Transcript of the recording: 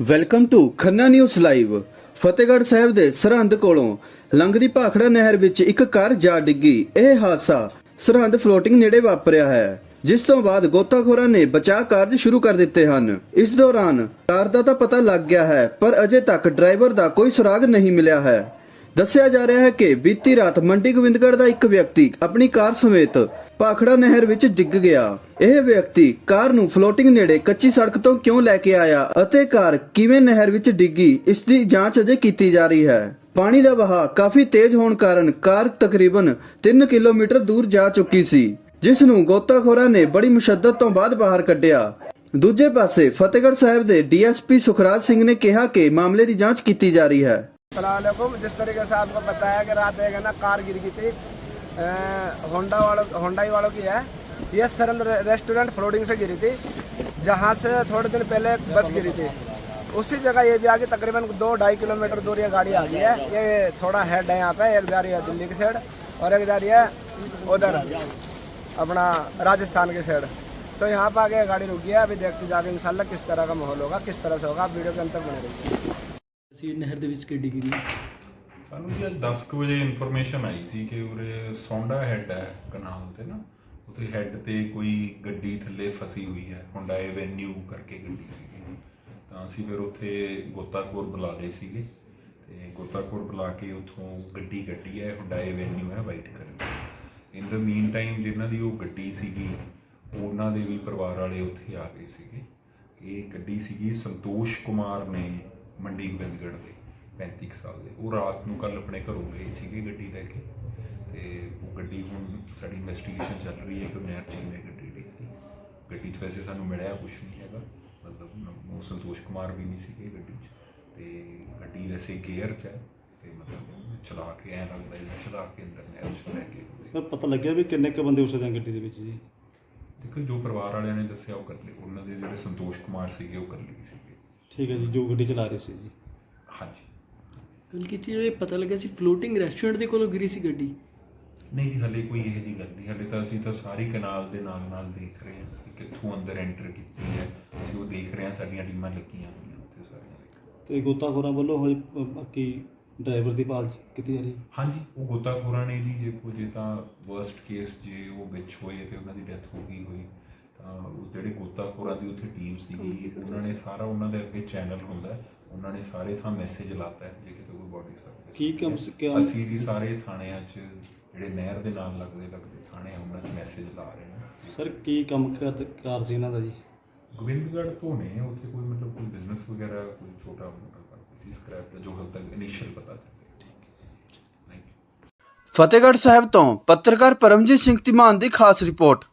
Welcome to Khanna news live Fatehgarh Sahib ਦੇ ਸਰਹੰਦ ਕੋਲੋਂ ਲੰਘਦੀ ਭਾਖੜਾ ਨਹਿਰ ਵਿੱਚ ਇੱਕ ਕਾਰ ਜਾ ਡਿੱਗੀ। ਇਹ ਹਾਦਸਾ ਸਰਹੰਦ ਫਲੋਟਿੰਗ ਨੇੜੇ ਵਾਪਰਿਆ ਹੈ, ਜਿਸ ਤੋਂ ਬਾਅਦ ਗੋਤਾਖੋਰਾਂ ਨੇ ਬਚਾਅ ਕਾਰਜ ਸ਼ੁਰੂ ਕਰ ਦਿੱਤੇ ਹਨ। ਇਸ ਦੌਰਾਨ ਕਾਰ ਦਾ ਤਾਂ ਪਤਾ ਲੱਗ ਗਿਆ ਹੈ, ਪਰ ਅਜੇ ਤੱਕ ਡਰਾਈਵਰ ਦਾ ਕੋਈ ਸੁਰਾਗ ਨਹੀਂ ਮਿਲਿਆ ਹੈ। ਦੱਸਿਆ ਜਾ ਰਿਹਾ ਹੈ ਕਿ ਬੀਤੀ ਰਾਤ ਮੰਡੀ ਗੋਬਿੰਦਗੜ੍ਹ ਦਾ ਇੱਕ ਵਿਅਕਤੀ ਆਪਣੀ ਕਾਰ ਸਮੇਤ ਭਾਖੜਾ ਨਹਿਰ ਵਿੱਚ ਡਿੱਗ ਗਿਆ। ਇਹ ਵਿਅਕਤੀ ਕਾਰ ਨੂੰ ਫਲੋਟਿੰਗ ਨੇੜੇ ਕੱਚੀ ਸੜਕ ਤੋਂ ਕਿਉਂ ਲੈ ਕੇ ਆਇਆ ਅਤੇ ਕਾਰ ਕਿਵੇਂ ਨਹਿਰ ਵਿੱਚ ਡਿੱਗੀ, ਇਸ ਦੀ ਜਾਂਚ ਅਜੇ ਕੀਤੀ ਜਾ ਰਹੀ ਹੈ। ਪਾਣੀ ਦਾ ਵਹਾਅ ਕਾਫੀ ਤੇਜ਼ ਹੋਣ ਕਾਰਨ ਕਾਰ ਤਕਰੀਬਨ 3 ਕਿਲੋਮੀਟਰ ਦੂਰ ਜਾ ਚੁੱਕੀ ਸੀ, ਜਿਸ ਨੂੰ ਗੋਤਾਖੋਰਾਂ ਨੇ ਬੜੀ ਮੁਸ਼ੱਦਤ ਤੋਂ ਬਾਅਦ ਬਾਹਰ ਕੱਢਿਆ। ਦੂਜੇ ਪਾਸੇ ਫਤਿਹਗੜ੍ਹ ਸਾਹਿਬ ਦੇ ਡੀਐਸਪੀ ਸੁਖਰਾਜ ਸਿੰਘ ਨੇ ਕਿਹਾ ਕਿ ਮਾਮਲੇ ਦੀ ਜਾਂਚ ਕੀਤੀ ਜਾ ਰਹੀ ਹੈ। सलामकुम जिस तरीके से आपको बताया कि रात एक है ना, कार गिर गई थी। होंडा वालों होंडाई वालों की है। ये सरंद रेस्टोरेंट फ्लोडिंग से गिरी थी, जहाँ से थोड़े दिन पहले बस गिरी थी। उसी जगह ये भी आगे तकरीबन दो ढाई किलोमीटर दूर ये गाड़ी आ गई है। ये थोड़ा हेड है यहाँ पे एक जा रही है दिल्ली की साइड और एक जा रही है उधर, अपना राजस्थान की साइड तो यहाँ पर आगे गाड़ी रुकी है, अभी देखते जाके इंशाल्लाह किस तरह का माहौल होगा, किस तरह से होगा, आप वीडियो के अंतर बने रहिए। ਅਸੀਂ ਨਹਿਰ ਦੇ ਵਿੱਚ ਕਿੱਡੀ ਗਈ ਸਾਨੂੰ ਜੀ 10 ਕੁ ਵਜੇ ਇਨਫੋਰਮੇਸ਼ਨ ਆਈ ਸੀ ਕਿ ਉਰੇ ਸੌਂਡਾ ਹੈੱਡ ਹੈ ਕਨਾਲ ਤੇ ਨਾ। ਉੱਥੇ ਹੈੱਡ ਤੇ ਕੋਈ ਗੱਡੀ ਥੱਲੇ ਫਸੀ ਹੋਈ ਹੈ। ਹੁੰਦਾ ਐਵੇਨਿਊ ਕਰਕੇ ਗੱਡੀ ਸੀਗੀ। ਤਾਂ ਅਸੀਂ ਫਿਰ ਉੱਥੇ ਗੋਤਾਖੋਰ ਬੁਲਾ ਲਏ ਸੀਗੇ। ਤੇ ਗੋਤਾਖੋਰ ਬੁਲਾ ਕੇ ਉੱਥੋਂ ਗੱਡੀ ਕੱਢੀ ਹੈ। ਹੁੰਦਾ ਐਵੇਨਿਊ ਹੈ white colour in the meantime ਜਿਨ੍ਹਾਂ ਦੀ ਉਹ ਗੱਡੀ ਸੀਗੀ, ਉਹਨਾਂ ਦੇ ਵੀ ਪਰਿਵਾਰ ਵਾਲੇ ਉੱਥੇ ਆ ਗਏ ਸੀਗੇ। ਇਹ ਗੱਡੀ ਸੀਗੀ ਸੰਤੋਸ਼ ਕੁਮਾਰ ਨੇ ਮੰਡੀ ਗੋਬਿੰਦਗੜ੍ਹ ਦੇ 35 ਕੁ ਸਾਲ ਦੇ। ਉਹ ਰਾਤ ਨੂੰ ਕੱਲ ਆਪਣੇ ਘਰੋਂ ਗਏ ਸੀਗੇ ਗੱਡੀ ਲੈ ਕੇ ਤੇ ਉਹ ਗੱਡੀ ਹੁਣ ਸਾਡੀ ਇਨਵੈਸਟੀਗੇਸ਼ਨ ਚੱਲ ਰਹੀ ਹੈ ਕਿ ਨਹਿਰ 'ਚ ਕਿਵੇਂ ਗੱਡੀ ਡਿੱਗੀ ਗੱਡੀ 'ਚ ਵੈਸੇ ਸਾਨੂੰ ਮਿਲਿਆ ਕੁਝ ਨਹੀਂ ਹੈਗਾ ਮਤਲਬ ਉਹ ਸੰਤੋਸ਼ ਕੁਮਾਰ ਵੀ ਨਹੀਂ ਸੀਗੇ ਗੱਡੀ 'ਚ। ਤੇ ਗੱਡੀ ਵੈਸੇ ਗੇਅਰ 'ਚ ਹੈ ਤੇ ਮਤਲਬ ਚਲਾ ਕੇ ਐਂ ਲੱਗਦਾ ਜਿਵੇਂ ਚਲਾ ਕੇ ਅੰਦਰ ਨਹਿਰ 'ਚ ਲੈ ਕੇ। ਸਰ ਪਤਾ ਲੱਗਿਆ ਵੀ ਕਿੰਨੇ ਕੁ ਬੰਦੇ ਉਸੇ ਦਿਨ ਗੱਡੀ ਦੇ ਵਿੱਚ ਜੀ ਦੇਖੋ ਜੋ ਪਰਿਵਾਰ ਵਾਲਿਆਂ ਨੇ ਦੱਸਿਆ ਉਹ ਇਕੱਲੇ ਉਹਨਾਂ ਦੇ ਜਿਹੜੇ ਸੰਤੋਸ਼ ਕੁਮਾਰ ਸੀਗੇ ਉਹ ਇਕੱਲੇ ਹੀ ਸੀਗੇ ਠੀਕ ਹੈ ਜੀ ਜੋ ਗੱਡੀ ਚਲਾ ਰਹੇ ਸੀ ਜੀ। ਹਾਂਜੀ। ਗੱਲ ਕੀਤੀ ਜਾਵੇ ਪਤਾ ਲੱਗਿਆ ਸੀ ਫਲੋਟਿੰਗ ਰੈਸਟੋਰੈਂਟ ਦੇ ਕੋਲੋਂ ਗਿਰੀ ਸੀ ਗੱਡੀ। ਨਹੀਂ ਜੀ ਹਲੇ ਕੋਈ ਇਹੋ ਜੀ ਗੱਲ ਨਹੀਂ ਹਲੇ ਤਾਂ ਅਸੀਂ ਤਾਂ ਸਾਰੀ ਕਨਾਲ ਦੇ ਨਾਲ ਨਾਲ ਦੇਖ ਰਹੇ ਹਾਂ ਕਿ ਕਿੱਥੋਂ ਅੰਦਰ ਐਂਟਰ ਕੀਤੀ ਹੈ। ਅਸੀਂ ਉਹ ਦੇਖ ਰਹੇ ਹਾਂ ਸਾਡੀਆਂ ਟੀਮਾਂ ਲੱਗੀਆਂ ਹੋਈਆਂ ਉੱਥੇ ਸਾਰੀਆਂ ਦੇ। ਤੇ ਗੋਤਾਖੋਰਾਂ ਵੱਲੋਂ ਅ, ਬਾਕੀ ਡਰਾਈਵਰ ਦੀ ਭਾਲ ਕੀਤੀ ਜਾ ਰਹੀ ਹੈ? ਹਾਂਜੀ ਉਹ ਗੋਤਾਖੋਰਾਂ ਨੇ ਜੀ ਜੇ ਕੋਈ ਜੇ ਤਾਂ ਵਰਸਟ ਕੇਸ ਜੇ ਉਹ ਵਿੱਚ ਹੋਏ ਤੇ ਉਹਨਾਂ ਦੀ ਡੈਥ ਹੋ ਗਈ ਹੋਈ। ਤਾਂ ਉਹ ਜਿਹੜੇ ਗੋਤਾਖੋਰਾਂ ਦੀ ਉੱਥੇ ਟੀਮ ਸੀਗੀ ਉਹਨਾਂ ਨੇ ਸਾਰਾ ਉਹਨਾਂ ਦੇ ਅੱਗੇ ਚੈਨਲ ਹੁੰਦਾ ਹੈ, ਉਹਨਾਂ ਨੇ ਸਾਰੇ ਥਾਂ ਮੈਸੇਜ ਲਾਤਾ ਹੈ ਜੇ ਕਿਤੇ ਕੋਈ ਬੋਡੀ ਸਰਵਿਸ ਕੀ ਕਮ ਸ- ਅਸੀਂ ਵੀ ਸਾਰੇ ਥਾਣਿਆਂ 'ਚ ਜਿਹੜੇ ਨਹਿਰ ਦੇ ਨਾਲ ਲੱਗਦੇ ਲੱਗਦੇ ਥਾਣੇ ਆ, ਉਹਨਾਂ 'ਚ ਮੈਸੇਜ ਲਾ ਰਹੇ ਹਾਂ। ਸਰ ਕੀ ਕੰਮ ਕਰ ਕਾਰ ਸੀ ਇਹਨਾਂ ਦਾ ਜੀ? ਗੋਬਿੰਦਗੜ੍ਹ ਤੋਂ ਨੇ ਉੱਥੇ ਕੋਈ ਮਤਲਬ ਕੋਈ ਬਿਜ਼ਨਸ ਵਗੈਰਾ ਕੋਈ ਛੋਟਾ ਮੋਟਾ ਕਰਦੇ ਸੀ ਸਕ੍ਰੈਪ ਦਾ ਜੋ ਹਾਲ ਤੱਕ ਇਨੀਸ਼ੀਅਲ ਪਤਾ ਚੱਲਿਆ। ਫਤਿਹਗੜ੍ਹ ਸਾਹਿਬ ਤੋਂ ਪੱਤਰਕਾਰ ਪਰਮਜੀਤ ਸਿੰਘ ਧੀਮਾਨ ਦੀ ਖਾਸ ਰਿਪੋਰਟ